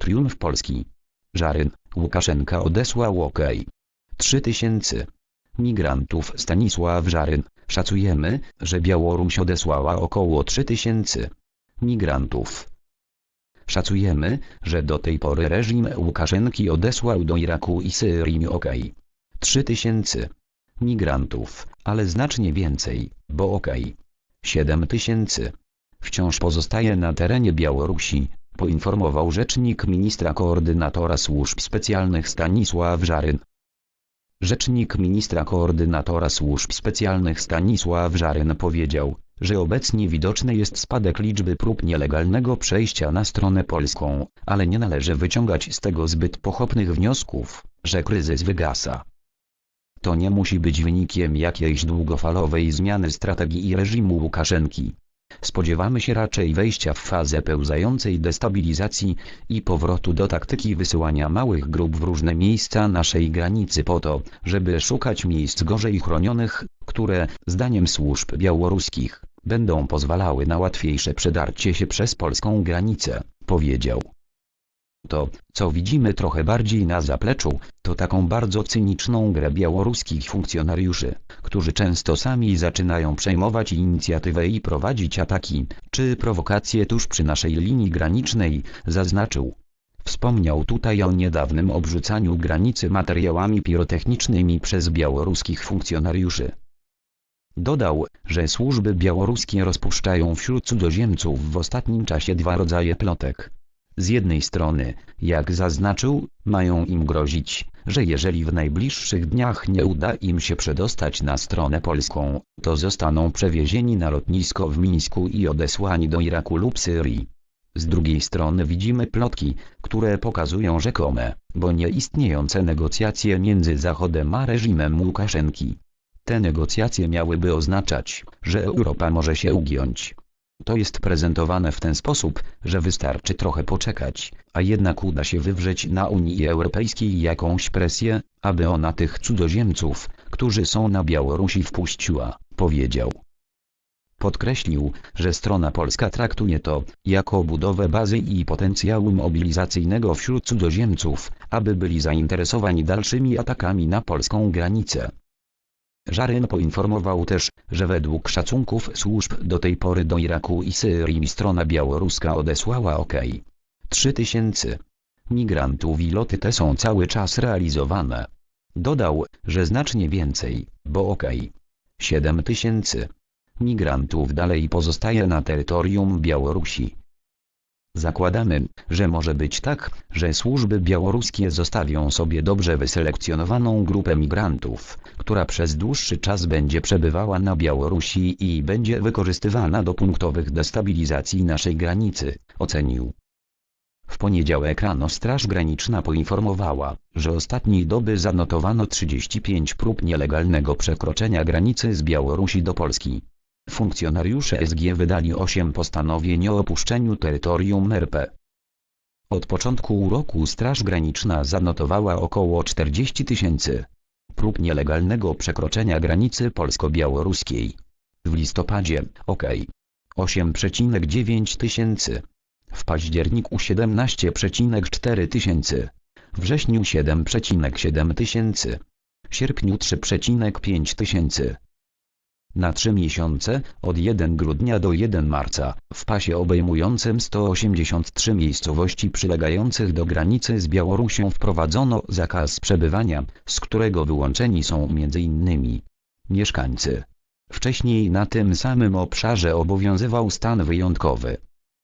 Triumf Polski. Żaryn, Łukaszenka odesłał OK. 3000 migrantów Stanisław Żaryn. Szacujemy, że Białoruś odesłała około 3000 migrantów. Szacujemy, że do tej pory reżim Łukaszenki odesłał do Iraku i Syrii OK. 3000 migrantów, ale znacznie więcej, bo OK. 7000 wciąż pozostaje na terenie Białorusi, poinformował rzecznik ministra koordynatora służb specjalnych Stanisław Żaryn. Rzecznik ministra koordynatora służb specjalnych Stanisław Żaryn powiedział, że obecnie widoczny jest spadek liczby prób nielegalnego przejścia na stronę polską, ale nie należy wyciągać z tego zbyt pochopnych wniosków, że kryzys wygasa. To nie musi być wynikiem jakiejś długofalowej zmiany strategii i reżimu Łukaszenki. Spodziewamy się raczej wejścia w fazę pełzającej destabilizacji i powrotu do taktyki wysyłania małych grup w różne miejsca naszej granicy po to, żeby szukać miejsc gorzej chronionych, które, zdaniem służb białoruskich, będą pozwalały na łatwiejsze przedarcie się przez polską granicę, powiedział. To, co widzimy trochę bardziej na zapleczu, to taką bardzo cyniczną grę białoruskich funkcjonariuszy, którzy często sami zaczynają przejmować inicjatywę i prowadzić ataki, czy prowokacje tuż przy naszej linii granicznej, zaznaczył. Wspomniał tutaj o niedawnym obrzucaniu granicy materiałami pirotechnicznymi przez białoruskich funkcjonariuszy. Dodał, że służby białoruskie rozpuszczają wśród cudzoziemców w ostatnim czasie dwa rodzaje plotek. Z jednej strony, jak zaznaczył, mają im grozić, że jeżeli w najbliższych dniach nie uda im się przedostać na stronę polską, to zostaną przewiezieni na lotnisko w Mińsku i odesłani do Iraku lub Syrii. Z drugiej strony widzimy plotki, które pokazują rzekome, bo nieistniejące negocjacje między Zachodem a reżimem Łukaszenki. Te negocjacje miałyby oznaczać, że Europa może się ugiąć. To jest prezentowane w ten sposób, że wystarczy trochę poczekać, a jednak uda się wywrzeć na Unii Europejskiej jakąś presję, aby ona tych cudzoziemców, którzy są na Białorusi wpuściła, powiedział. Podkreślił, że strona polska traktuje to jako budowę bazy i potencjału mobilizacyjnego wśród cudzoziemców, aby byli zainteresowani dalszymi atakami na polską granicę. Żaryn poinformował też, że według szacunków służb do tej pory do Iraku i Syrii strona białoruska odesłała OK. 3000 migrantów i loty te są cały czas realizowane. Dodał, że znacznie więcej, bo OK. 7000 migrantów dalej pozostaje na terytorium Białorusi. Zakładamy, że może być tak, że służby białoruskie zostawią sobie dobrze wyselekcjonowaną grupę migrantów, która przez dłuższy czas będzie przebywała na Białorusi i będzie wykorzystywana do punktowych destabilizacji naszej granicy, ocenił. W poniedziałek rano Straż Graniczna poinformowała, że ostatniej doby zanotowano 35 prób nielegalnego przekroczenia granicy z Białorusi do Polski. Funkcjonariusze SG wydali 8 postanowień o opuszczeniu terytorium RP. Od początku roku Straż Graniczna zanotowała około 40 tysięcy prób nielegalnego przekroczenia granicy polsko-białoruskiej. W listopadzie, ok. 8,9 tysięcy. W październiku 17,4 tysięcy. Wrześniu 7,7 tysięcy. Sierpniu 3,5 tysięcy. Na trzy miesiące, od 1 grudnia do 1 marca, w pasie obejmującym 183 miejscowości przylegających do granicy z Białorusią wprowadzono zakaz przebywania, z którego wyłączeni są m.in. mieszkańcy. Wcześniej na tym samym obszarze obowiązywał stan wyjątkowy.